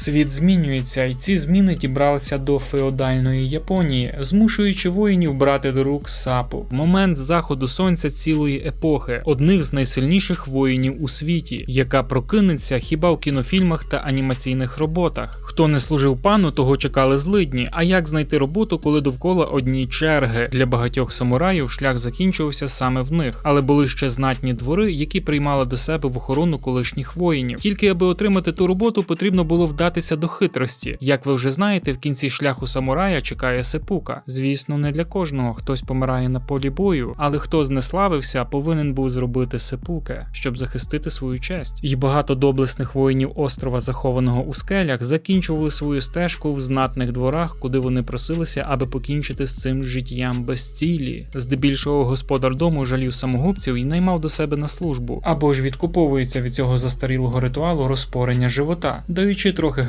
Світ змінюється, і ці зміни дібралися до феодальної Японії, змушуючи воїнів брати до рук сапу. Момент заходу сонця цілої епохи, одних з найсильніших воїнів у світі, яка прокинеться хіба в кінофільмах та анімаційних роботах. Хто не служив пану, того чекали злидні. А як знайти роботу, коли довкола одні черги? Для багатьох самураїв шлях закінчувався саме в них, але були ще знатні двори, які приймали до себе в охорону колишніх воїнів. Тільки аби отримати ту роботу, потрібно було вдатися до хитрості. Як ви вже знаєте, в кінці шляху самурая чекає сепука. Звісно, не для кожного хтось помирає на полі бою, але хто знеславився, повинен був зробити сепуке, щоб захистити свою честь. І багато доблесних воїнів острова, захованого у скелях, закінчували свою стежку в знатних дворах, куди вони просилися, аби покінчити з цим життям без цілі. Здебільшого господар дому жалів самогубців і наймав до себе на службу, або ж відкуповується від цього застарілого ритуалу розпорення живота, даючи трохи